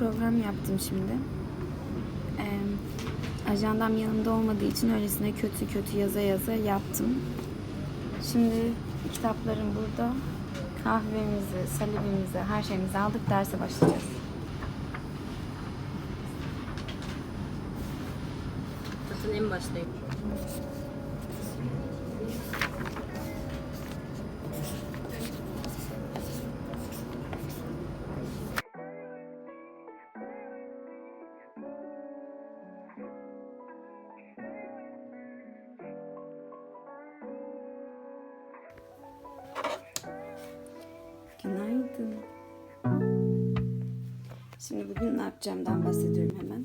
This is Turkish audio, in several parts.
Program yaptım şimdi. Ee, ajandam yanımda olmadığı için öylesine kötü kötü yaza yaza yaptım. Şimdi kitaplarım burada. Kahvemizi, salibimizi, her şeyimizi aldık. Derse başlayacağız. Zaten en baştayım. Günaydın. Şimdi bugün ne yapacağımdan bahsediyorum hemen.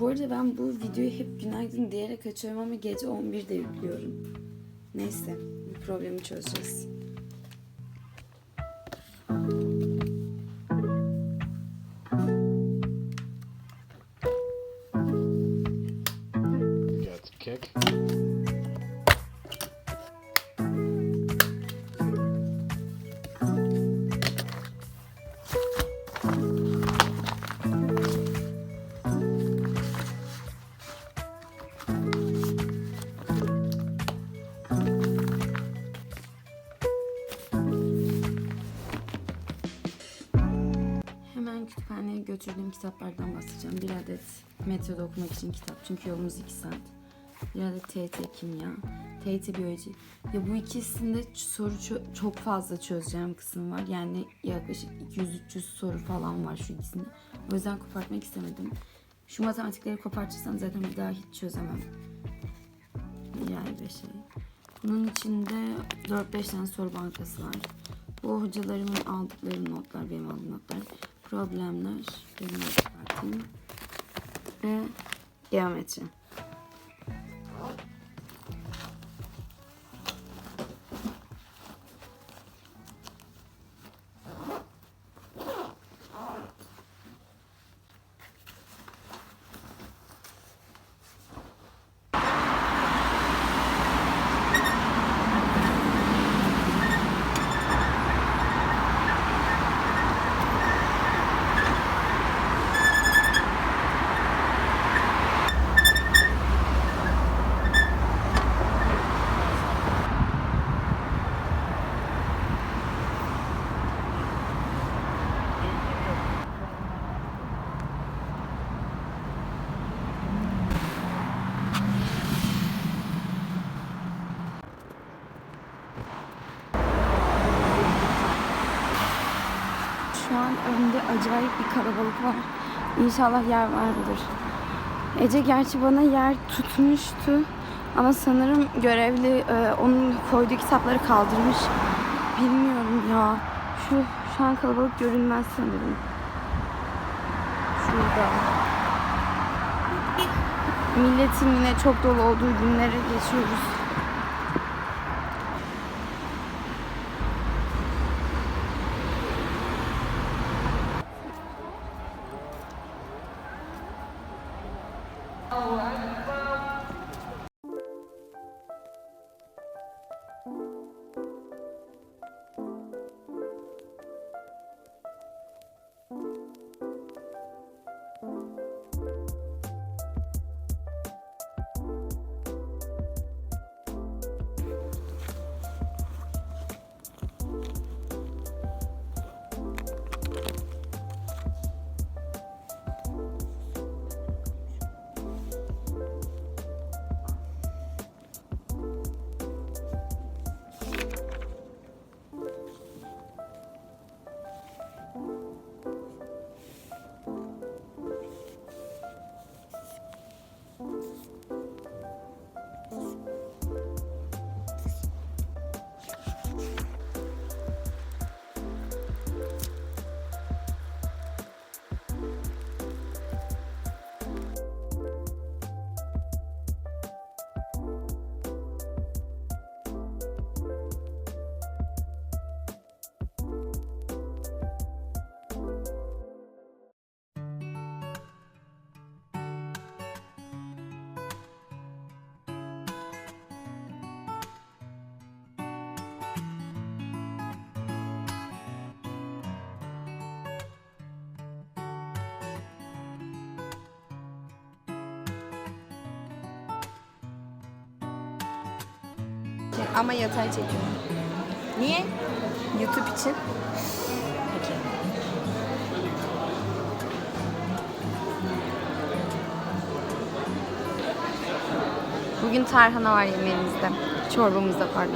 Bu arada ben bu videoyu hep günaydın diyerek açıyorum ama gece 11'de yüklüyorum. Neyse, bu problemi çözeceğiz. Metroda okumak için kitap. Çünkü yolumuz 2 saat. Bir adet TYT kimya, TYT biyoloji. Ya bu ikisinde soru çok fazla çözeceğim kısım var. Yani yaklaşık 200-300 soru falan var şu ikisinde. O yüzden kopartmak istemedim. Şu matematikleri kopartırsam zaten bir daha hiç çözemem. Yani bir şey. Bunun içinde 4-5 tane soru bankası var. Bu hocalarımın aldıkları notlar, benim aldığım notlar. Problemler, benim not çıkartayım. Ve geometri. Şu an önümde acayip bir kalabalık var. İnşallah yer vardır. Ece gerçi bana yer tutmuştu. Ama sanırım görevli e, onun koyduğu kitapları kaldırmış. Bilmiyorum ya. Şu şu an kalabalık görünmez sanırım. Şurada. Milletin yine çok dolu olduğu günlere geçiyoruz. Ama yatay çekiyorum. Niye? YouTube için. Peki. Bugün tarhana var yemeğimizde. Çorbamızda pardon.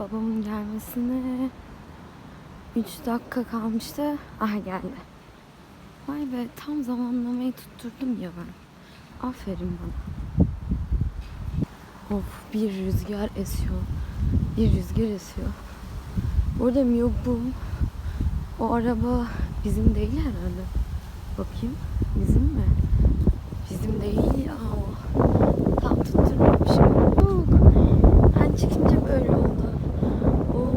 Babamın gelmesine 3 dakika kalmıştı. Aha geldi. Vay be tam zamanlamayı tutturdum ya ben. Aferin bana. Of bir rüzgar esiyor. Bir rüzgar esiyor. Orada yok bu. O araba bizim değil herhalde. Bakayım. Bizim mi? Bizim değil ya. Tam tutturmamışım. Yok. Ben çıkınca böyle oldu. Oo.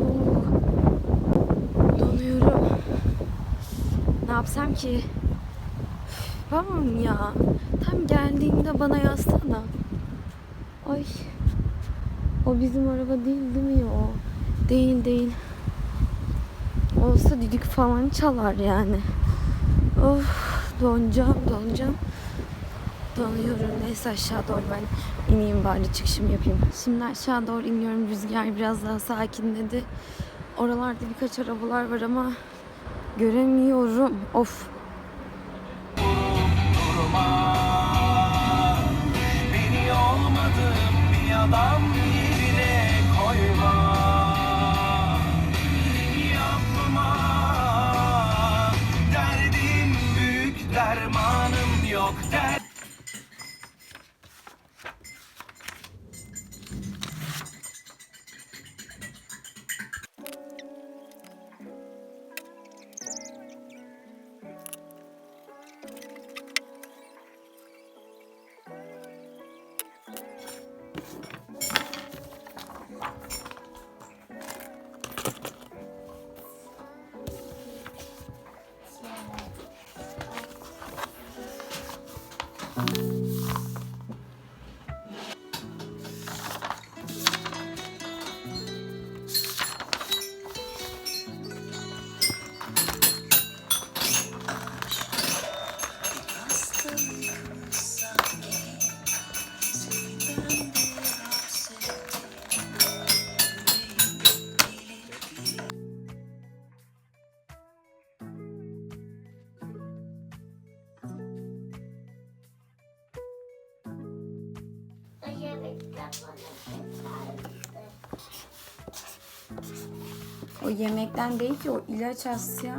Donuyorum. Yapsam ki? Babam ya. Tam geldiğimde bana yazsana. Ay. O bizim araba değil değil mi ya o? Değil değil. Olsa düdük falan çalar yani. Of donacağım donacağım. Donuyorum. Neyse aşağı doğru ben ineyim bari çıkışımı yapayım. Şimdi aşağı doğru iniyorum. Rüzgar biraz daha sakinledi. Oralarda birkaç arabalar var ama göremiyorum. Of. Beni olmadığım bir adam Yemekten değil ki o ilaç Asya.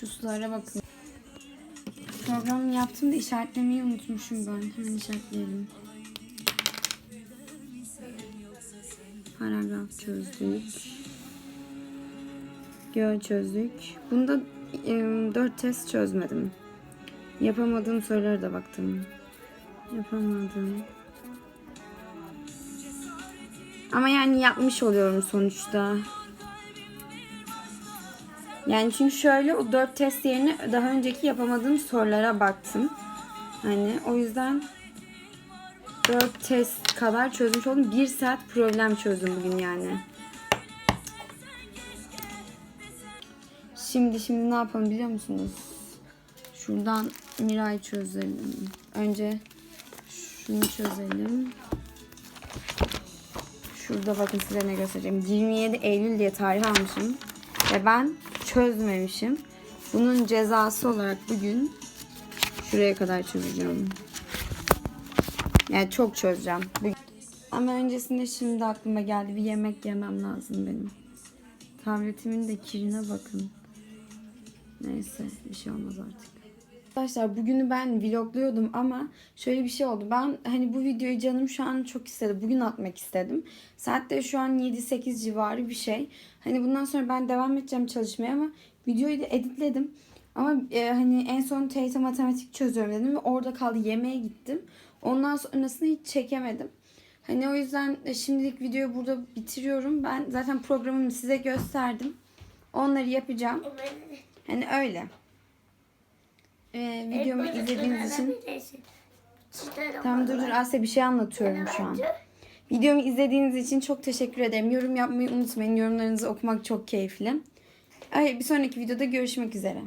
Şu sulara bakın. Programı yaptım da işaretlemeyi unutmuşum ben. Hemen işaretleyelim. Paragraf çözdük. Göl çözdük. Bunda e, 4 test çözmedim. Yapamadığım sorulara da baktım. Yapamadım. Ama yani yapmış oluyorum sonuçta. Yani çünkü şöyle o 4 test yerine daha önceki yapamadığım sorulara baktım. Hani o yüzden 4 test kadar çözmüş oldum. 1 saat problem çözdüm bugün yani. Şimdi şimdi ne yapalım biliyor musunuz? Şuradan Miray çözelim. Önce şunu çözelim. Şurada bakın size ne göstereceğim. 27 Eylül diye tarih almışım. Ve ben çözmemişim. Bunun cezası olarak bugün şuraya kadar çözeceğim. Yani çok çözeceğim. Bugün- Ama öncesinde şimdi aklıma geldi. Bir yemek yemem lazım benim. Tabletimin de kirine bakın. Neyse bir şey olmaz artık. Arkadaşlar bugünü ben vlogluyordum ama şöyle bir şey oldu. Ben hani bu videoyu canım şu an çok istedi. Bugün atmak istedim. Saat de şu an 7-8 civarı bir şey. Hani bundan sonra ben devam edeceğim çalışmaya ama videoyu da editledim. Ama e, hani en son TYT matematik çözüyorum dedim ve orada kaldı. Yemeğe gittim. Ondan sonrasını hiç çekemedim. Hani o yüzden e, şimdilik videoyu burada bitiriyorum. Ben zaten programımı size gösterdim. Onları yapacağım. Hani öyle. Ee, videomu izlediğiniz için Tamam dur dur Asya bir şey anlatıyorum şu an. Videomu izlediğiniz için çok teşekkür ederim. Yorum yapmayı unutmayın. Yorumlarınızı okumak çok keyifli. Ay, bir sonraki videoda görüşmek üzere.